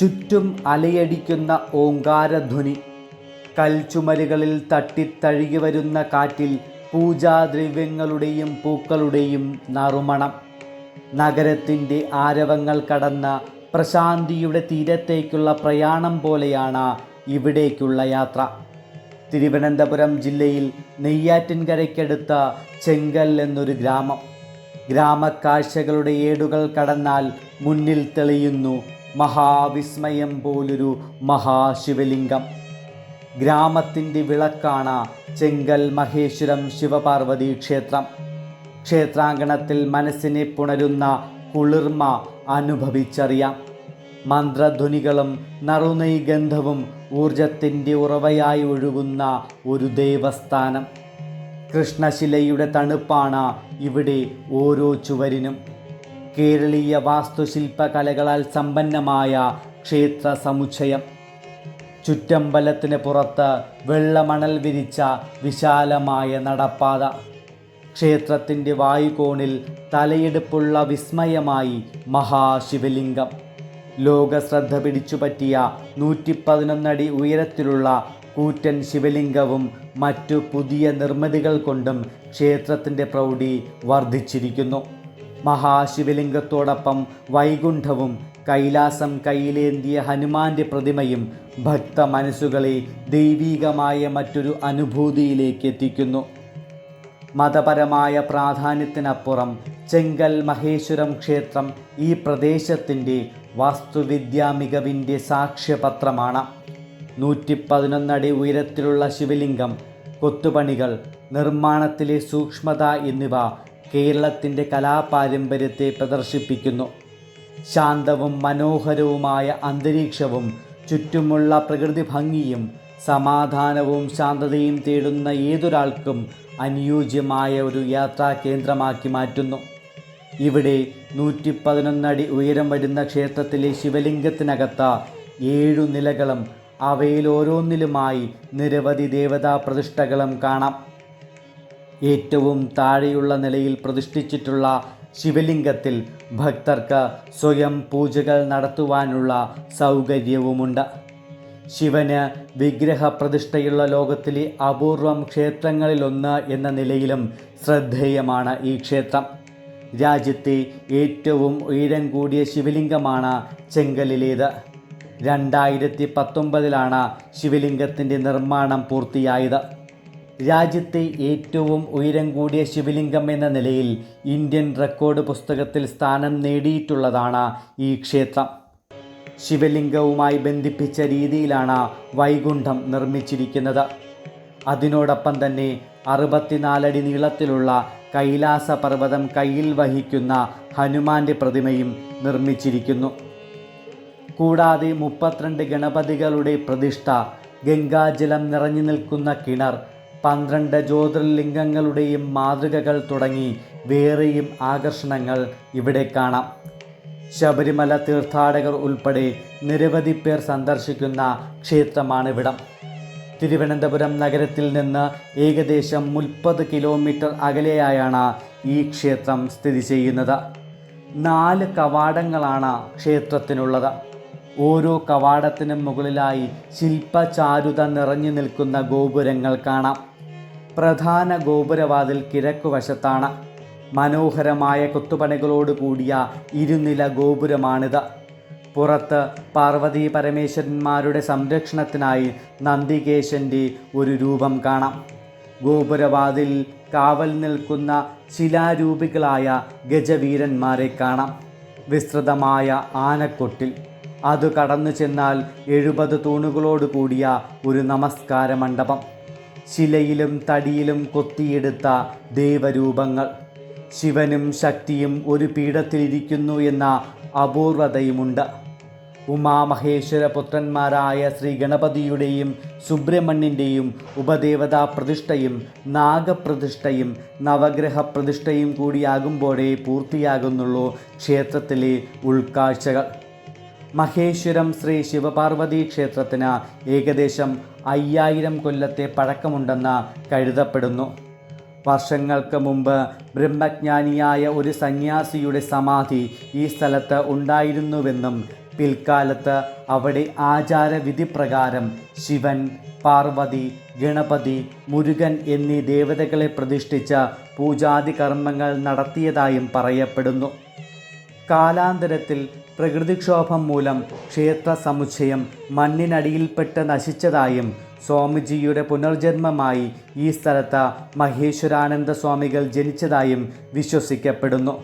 ചുറ്റും അലയടിക്കുന്ന ഓങ്കാരധ്വനി. കൽച്ചുമരുകളിൽ തട്ടിത്തഴുകി വരുന്ന കാറ്റിൽ പൂജാദ്രവ്യങ്ങളുടെയും പൂക്കളുടെയും നറുമണം. നഗരത്തിന്റെ ആരവങ്ങൾ കടന്ന പ്രശാന്തിയുടെ തീരത്തേക്കുള്ള പ്രയാണം പോലെയാണ് ഇവിടേക്കുള്ള യാത്ര. തിരുവനന്തപുരം ജില്ലയിൽ നെയ്യാറ്റിൻകരയ്ക്കടുത്ത ചെങ്കൽ എന്നൊരു ഗ്രാമം. ഗ്രാമക്കാഴ്ചകളുടെ ഏടുകൾ കടന്നാൽ മുന്നിൽ തെളിയുന്നു മഹാവിസ്മയം പോലൊരു മഹാശിവലിംഗം. ഗ്രാമത്തിന്റെ വിളക്കാണ് ചെങ്കൽ മഹേശ്വരം ശിവപാർവതി ക്ഷേത്രം. ക്ഷേത്രാങ്കണത്തിൽ മനസ്സിനെ പുണരുന്ന കുളിർമ അനുഭവിച്ചറിയാം. മന്ത്രധ്വനികളും നറുനൈ ഗന്ധവും ഊർജത്തിന്റെ ഉറവയായി ഒഴുകുന്ന ഒരു ദേവസ്ഥാനം. കൃഷ്ണശിലയുടെ തണുപ്പാണ് ഇവിടെ ഓരോ ചുവരിനും. കേരളീയ വാസ്തുശില്പകലകളാൽ സമ്പന്നമായ ക്ഷേത്ര സമുച്ചയം. ചുറ്റമ്പലത്തിന് പുറത്ത് വെള്ളമണൽ വിരിച്ച വിശാലമായ നടപ്പാത. ക്ഷേത്രത്തിന്റെ വായുകോണിൽ തലയെടുപ്പുള്ള വിസ്മയമായി മഹാശിവലിംഗം. ലോകശ്രദ്ധ പിടിച്ചുപറ്റിയ നൂറ്റി പതിനൊന്നടി ഉയരത്തിലുള്ള കൂറ്റൻ ശിവലിംഗവും മറ്റു പുതിയ നിർമ്മിതികൾ കൊണ്ടും ക്ഷേത്രത്തിന്റെ പ്രൗഢി വർദ്ധിച്ചിരിക്കുന്നു. മഹാശിവലിംഗത്തോടൊപ്പം വൈകുണ്ഠവും കൈലാസം കയ്യിലേന്തിയ ഹനുമാന്റെ പ്രതിമയും ഭക്ത മനസ്സുകളെ ദൈവീകമായ മറ്റൊരു അനുഭൂതിയിലേക്ക് എത്തിക്കുന്നു. മതപരമായ പ്രാധാന്യത്തിനപ്പുറം ചെങ്കൽ മഹേശ്വരം ക്ഷേത്രം ഈ പ്രദേശത്തിന്റെ വാസ്തുവിദ്യാ മികവിന്റെ സാക്ഷ്യപത്രമാണ്. നൂറ്റി പതിനൊന്നടി ഉയരത്തിലുള്ള ശിവലിംഗം കൊത്തുപണികൾ നിർമ്മാണത്തിലെ സൂക്ഷ്മത എന്നിവ കേരളത്തിന്റെ കലാപാരമ്പര്യത്തെ പ്രദർശിപ്പിക്കുന്നു. ശാന്തവും മനോഹരവുമായ അന്തരീക്ഷവും ചുറ്റുമുള്ള പ്രകൃതി ഭംഗിയും സമാധാനവും ശാന്തതയും തേടുന്ന ഏതൊരാൾക്കും അനുയോജ്യമായ ഒരു യാത്രാ കേന്ദ്രമാക്കി മാറ്റുന്നു. ഇവിടെ നൂറ്റി പതിനൊന്നടി ഉയരം വരുന്ന ക്ഷേത്രത്തിലെ ശിവലിംഗത്തിനകത്ത് ഏഴു നിലകളും അവയിൽ ഓരോന്നിലുമായി നിരവധി ദേവതാ പ്രതിഷ്ഠകളും കാണാം. ഏറ്റവും താഴെയുള്ള നിലയിൽ പ്രതിഷ്ഠിച്ചിട്ടുള്ള ശിവലിംഗത്തിൽ ഭക്തർക്ക് സ്വയം പൂജകൾ നടത്തുവാനുള്ള സൗകര്യവുമുണ്ട്. ശിവന് വിഗ്രഹപ്രതിഷ്ഠയുള്ള ലോകത്തിലെ അപൂർവം ക്ഷേത്രങ്ങളിലൊന്ന് എന്ന നിലയിലും ശ്രദ്ധേയമാണ് ഈ ക്ഷേത്രം. രാജ്യത്തെ ഏറ്റവും ഉയരം കൂടിയ ശിവലിംഗമാണ് ചെങ്കലിലേത്. രണ്ടായിരത്തി പത്തൊമ്പതിലാണ് ശിവലിംഗത്തിന്റെ നിർമ്മാണം പൂർത്തിയായത്. രാജ്യത്തെ ഏറ്റവും ഉയരം കൂടിയ ശിവലിംഗം എന്ന നിലയിൽ ഇന്ത്യൻ റെക്കോർഡ് പുസ്തകത്തിൽ സ്ഥാനം നേടിയിട്ടുള്ളതാണ് ഈ ക്ഷേത്രം. ശിവലിംഗവുമായി ബന്ധിപ്പിച്ച രീതിയിലാണ് വൈകുണ്ഠം നിർമ്മിച്ചിരിക്കുന്നത്. അതിനോടൊപ്പം തന്നെ അറുപത്തിനാലടി നീളത്തിലുള്ള കൈലാസ പർവതം കയ്യിൽ വഹിക്കുന്ന ഹനുമാന്റെ പ്രതിമയും നിർമ്മിച്ചിരിക്കുന്നു. കൂടാതെ മുപ്പത്തിരണ്ട് ഗണപതികളുടെ പ്രതിഷ്ഠ ഗംഗാജലം നിറഞ്ഞു നിൽക്കുന്ന കിണർ പന്ത്രണ്ട് ജ്യോതിർലിംഗങ്ങളുടെയും മാതൃകകൾ തുടങ്ങി വേറെയും ആകർഷണങ്ങൾ ഇവിടെ കാണാം. ശബരിമല തീർത്ഥാടകർ ഉൾപ്പെടെ നിരവധി പേർ സന്ദർശിക്കുന്ന ക്ഷേത്രമാണിവിടം. തിരുവനന്തപുരം നഗരത്തിൽ നിന്ന് ഏകദേശം മുപ്പത് കിലോമീറ്റർ അകലെയായാണ് ഈ ക്ഷേത്രം സ്ഥിതി ചെയ്യുന്നത്. നാല് കവാടങ്ങളാണ് ക്ഷേത്രത്തിനുള്ളത്. ഓരോ കവാടത്തിനും മുകളിലായി ശില്പചാരുത നിറഞ്ഞു നിൽക്കുന്ന ഗോപുരങ്ങൾ കാണാം. പ്രധാന ഗോപുരവാതിൽ കിഴക്കുവശത്താണ്. മനോഹരമായ കൊത്തുപണികളോട് കൂടിയ ഇരുനില ഗോപുരമാണിത്. പുറത്ത് പാർവതി പരമേശ്വരന്മാരുടെ സംരക്ഷണത്തിനായി നന്ദികേശന്റെ ഒരു രൂപം കാണാം. ഗോപുരവാതിൽ കാവൽ നിൽക്കുന്ന ശിലാരൂപികളായ ഗജവീരന്മാരെ കാണാം. വിസ്തൃതമായ ആനക്കൊട്ടിൽ. അത് കടന്നു ചെന്നാൽ എഴുപത് തൂണുകളോട് കൂടിയ ഒരു നമസ്കാര മണ്ഡപം. ശിലയിലും തടിയിലും കൊത്തിയെടുത്ത ദേവരൂപങ്ങൾ. ശിവനും ശക്തിയും ഒരു പീഠത്തിലിരിക്കുന്നു എന്ന അപൂർവതയുമുണ്ട്. ഉമാമഹേശ്വര പുത്രന്മാരായ ശ്രീ ഗണപതിയുടെയും സുബ്രഹ്മണ്യന്റെയും ഉപദേവതാ പ്രതിഷ്ഠയും നാഗപ്രതിഷ്ഠയും നവഗ്രഹ പ്രതിഷ്ഠയും കൂടിയാകുമ്പോഴേ പൂർത്തിയാകുന്നുള്ളൂ ക്ഷേത്രത്തിലെ ഉൾക്കാഴ്ചകൾ. മഹേശ്വരം ശ്രീ ശിവപാർവതി ക്ഷേത്രത്തിന് ഏകദേശം അയ്യായിരം കൊല്ലത്തെ പഴക്കമുണ്ടെന്ന് കരുതപ്പെടുന്നു. വർഷങ്ങൾക്ക് മുമ്പ് ബ്രഹ്മജ്ഞാനിയായ ഒരു സന്യാസിയുടെ സമാധി ഈ സ്ഥലത്ത് ഉണ്ടായിരുന്നുവെന്നും പിൽക്കാലത്ത് അവിടെ ആചാരവിധി പ്രകാരം ശിവൻ പാർവതി ഗണപതി മുരുകൻ എന്നീ ദേവതകളെ പ്രതിഷ്ഠിച്ച പൂജാതി കർമ്മങ്ങൾ നടത്തിയതായും പറയപ്പെടുന്നു. കാലാന്തരത്തിൽ പ്രകൃതിക്ഷോഭം മൂലം ക്ഷേത്ര സമുച്ചയം മണ്ണിനടിയിൽപ്പെട്ട് നശിച്ചതായും സ്വാമിജിയുടെ പുനർജന്മമായി ഈ സ്ഥലത്ത് മഹേശ്വരാനന്ദ സ്വാമികൾ ജനിച്ചതായും വിശ്വസിക്കപ്പെടുന്നു.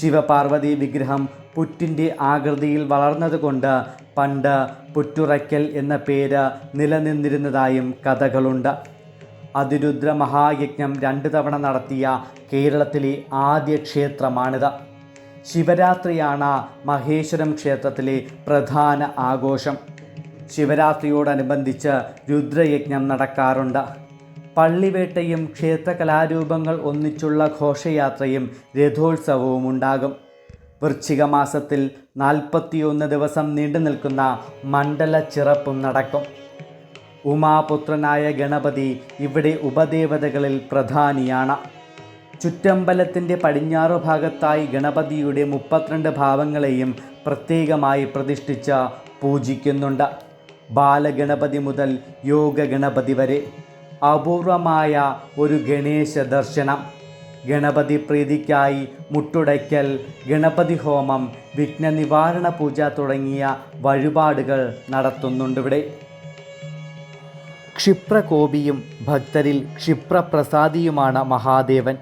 ശിവപാർവതി വിഗ്രഹം പുറ്റിന്റെ ആകൃതിയിൽ വളർന്നതുകൊണ്ട് പണ്ട് പുറ്റുറയ്ക്കൽ എന്ന പേര് നിലനിന്നിരുന്നതായും കഥകളുണ്ട്. അതിരുദ്ര മഹായജ്ഞം രണ്ടു തവണ നടത്തിയ കേരളത്തിലെ ആദ്യ ക്ഷേത്രമാണിത്. ശിവരാത്രിയാണ് മഹേശ്വരം ക്ഷേത്രത്തിലെ പ്രധാന ആഘോഷം. ശിവരാത്രിയോടനുബന്ധിച്ച് രുദ്രയജ്ഞം നടക്കാറുണ്ട്. പള്ളിവേട്ടയും ക്ഷേത്രകലാരൂപങ്ങൾ ഒന്നിച്ചുള്ള ഘോഷയാത്രയും രഥോത്സവവും ഉണ്ടാകും. വൃശ്ചിക മാസത്തിൽ നാൽപ്പത്തിയൊന്ന് ദിവസം നീണ്ടു നിൽക്കുന്ന മണ്ഡല ചിറപ്പും നടക്കും. ഉമാപുത്രനായ ഗണപതി ഇവിടെ ഉപദേവതകളിൽ പ്രധാനിയാണ്. ചുറ്റമ്പലത്തിന്റെ പടിഞ്ഞാറു ഭാഗത്തായി ഗണപതിയുടെ മുപ്പത്തിരണ്ട് ഭാവങ്ങളെയും പ്രത്യേകമായി പ്രതിഷ്ഠിച്ച പൂജിക്കുന്നുണ്ട്. ബാലഗണപതി മുതൽ യോഗ ഗണപതി വരെ. അപൂർവമായ ഒരു ഗണേശ ദർശനം. ഗണപതി പ്രീതിക്കായി മുട്ടുടയ്ക്കൽ ഗണപതി ഹോമം വിഘ്ന നിവാരണ പൂജ തുടങ്ങിയ വഴിപാടുകൾ നടത്തുന്നുണ്ടിവിടെ ക്ഷിപ്രകോപിയും ഭക്തരിൽ ക്ഷിപ്രപ്രസാദിയുമാണ് മഹാദേവൻ.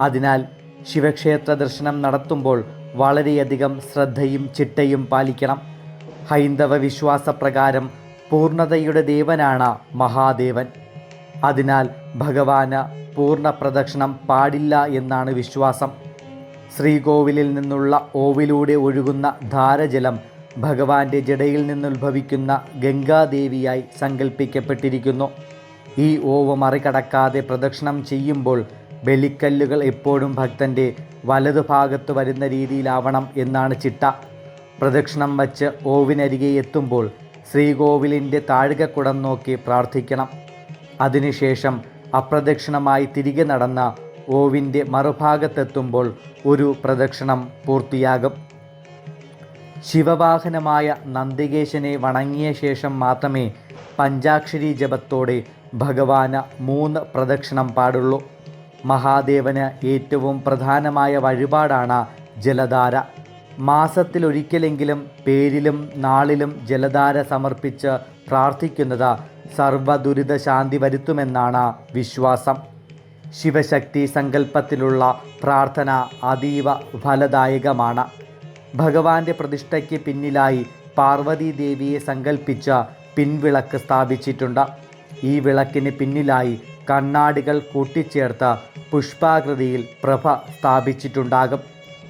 അതിനാൽ ശിവക്ഷേത്ര ദർശനം നടത്തുമ്പോൾ വളരെയധികം ശ്രദ്ധയും ചിട്ടയും പാലിക്കണം. ഹൈന്ദവ വിശ്വാസപ്രകാരം പൂർണതയുടെ ദേവനാണ് മഹാദേവൻ. അതിനാൽ ഭഗവാന് പൂർണ പ്രദക്ഷിണം പാടില്ല എന്നാണ് വിശ്വാസം. ശ്രീകോവിലിൽ നിന്നുള്ള ഓവിലൂടെ ഒഴുകുന്ന ധാരജലം ഭഗവാന്റെ ജടയിൽ നിന്നുദ്ഭവിക്കുന്ന ഗംഗാദേവിയായി സങ്കല്പിക്കപ്പെട്ടിരിക്കുന്നു ഈ ഓവ് മറികടക്കാതെ പ്രദക്ഷിണം ചെയ്യുമ്പോൾ ബലിക്കല്ലുകൾ എപ്പോഴും ഭക്തന്റെ വലതുഭാഗത്ത് വരുന്ന രീതിയിലാവണം എന്നാണ് ചിട്ട. പ്രദക്ഷിണം വച്ച് ഓവിനരികെ എത്തുമ്പോൾ ശ്രീകോവിലിന്റെ താഴികക്കുടം നോക്കി പ്രാർത്ഥിക്കണം. അതിനുശേഷം അപ്രദക്ഷിണമായി തിരികെ നടന്ന ഓവിന്റെ മറുഭാഗത്തെത്തുമ്പോൾ ഒരു പ്രദക്ഷിണം പൂർത്തിയാകും. ശിവവാഹനമായ നന്ദികേശനെ വണങ്ങിയ ശേഷം മാത്രമേ പഞ്ചാക്ഷരി ജപത്തോടെ ഭഗവാന് മൂന്ന് പ്രദക്ഷിണം പാടുള്ളൂ. മഹാദേവന് ഏറ്റവും പ്രധാനമായ വഴിപാടാണ് ജലധാര. മാസത്തിലൊരിക്കലെങ്കിലും പേരിലും നാളിലും ജലധാര സമർപ്പിച്ച് പ്രാർത്ഥിക്കുന്നത് സർവദുരിത ശാന്തി വരുത്തുമെന്നാണ് വിശ്വാസം. ശിവശക്തി സങ്കല്പത്തിലുള്ള പ്രാർത്ഥന അതീവ ഫലദായകമാണ്. ഭഗവാന്റെ പ്രതിഷ്ഠയ്ക്ക് പിന്നിലായി പാർവതീദേവിയെ സങ്കല്പിച്ച പിൻവിളക്ക് സ്ഥാപിച്ചിട്ടുണ്ട്. ഈ വിളക്കിന് പിന്നിലായി കണ്ണാടികൾ കൂട്ടിച്ചേർത്ത പുഷ്പാകൃതിയിൽ പ്രഭ സ്ഥാപിച്ചിട്ടുണ്ടാകും.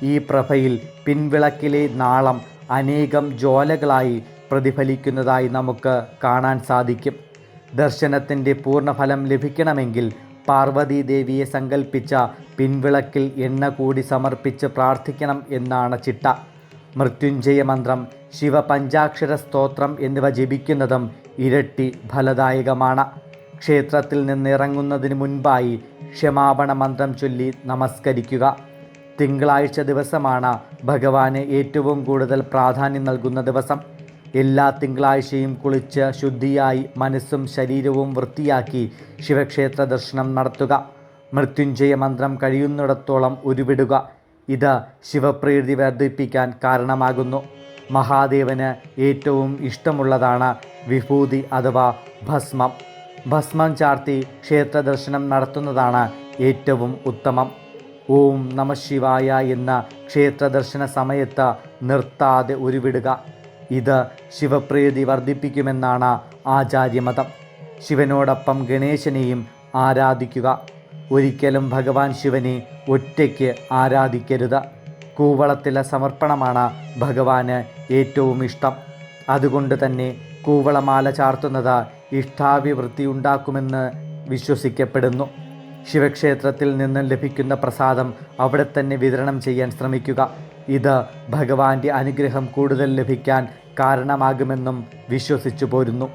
ഈ പ്രഭയിൽ പിൻവിളക്കിലെ നാളം അനേകം ജ്വാലകളായി പ്രതിഫലിക്കുന്നതായി നമുക്ക് കാണാൻ സാധിക്കും. ദർശനത്തിന്റെ പൂർണഫലം ലഭിക്കണമെങ്കിൽ പാർവതി ദേവിയെ സങ്കല്പിച്ച പിൻവിളക്കിൽ എണ്ണ കൂടി സമർപ്പിച്ച് പ്രാർത്ഥിക്കണം എന്നാണ് ചിട്ട. മൃത്യുഞ്ജയ മന്ത്രം ശിവപഞ്ചാക്ഷര സ്തോത്രം എന്നിവ ജപിക്കുന്നതും ഇരട്ടി ഫലദായകമാണ്. ക്ഷേത്രത്തിൽ നിന്ന് ഇറങ്ങുന്നതിന് മുൻപായി ക്ഷമാപണ മന്ത്രം ചൊല്ലി നമസ്കരിക്കുക. തിങ്കളാഴ്ച ദിവസമാണ് ഭഗവാന് ഏറ്റവും കൂടുതൽ പ്രാധാന്യം നൽകുന്ന ദിവസം. എല്ലാ തിങ്കളാഴ്ചയും കുളിച്ച് ശുദ്ധിയായി മനസ്സും ശരീരവും വൃത്തിയാക്കി ശിവക്ഷേത്ര ദർശനം നടത്തുക. മൃത്യുഞ്ജയ മന്ത്രം കഴിയുന്നിടത്തോളം ഉരുവിടുക. ഇത് ശിവപ്രീതി വർദ്ധിപ്പിക്കാൻ കാരണമാകുന്നു. മഹാദേവന് ഏറ്റവും ഇഷ്ടമുള്ളതാണ് വിഭൂതി അഥവാ ഭസ്മം. ഭസ്മം ചാർത്തി ക്ഷേത്ര ദർശനം നടത്തുന്നതാണ് ഏറ്റവും ഉത്തമം. ഓം നമ ശിവായ എന്ന ക്ഷേത്ര ദർശന സമയത്ത് നിർത്താതെ ഉരുവിടുക. ഇത് ശിവപ്രീതി വർദ്ധിപ്പിക്കുമെന്നാണ് ആചാര്യമതം. ശിവനോടൊപ്പം ഗണേശനെയും ആരാധിക്കുക. ഒരിക്കലും ഭഗവാൻ ശിവനെ ഒറ്റയ്ക്ക് ആരാധിക്കരുത്. കൂവളത്തിലെ സമർപ്പണമാണ് ഭഗവാന് ഏറ്റവും ഇഷ്ടം. അതുകൊണ്ട് തന്നെ കൂവളമാല ചാർത്തുന്നത് ഇഷ്ടാഭിവൃത്തി ഉണ്ടാക്കുമെന്ന് വിശ്വസിക്കപ്പെടുന്നു. ശിവക്ഷേത്രത്തിൽ നിന്ന് ലഭിക്കുന്ന പ്രസാദം അവിടെ തന്നെ വിതരണം ചെയ്യാൻ ശ്രമിക്കുക. ഇത് ഭഗവാന്റെ അനുഗ്രഹം കൂടുതൽ ലഭിക്കാൻ കാരണമാകുമെന്നും വിശ്വസിച്ചു പോരുന്നു.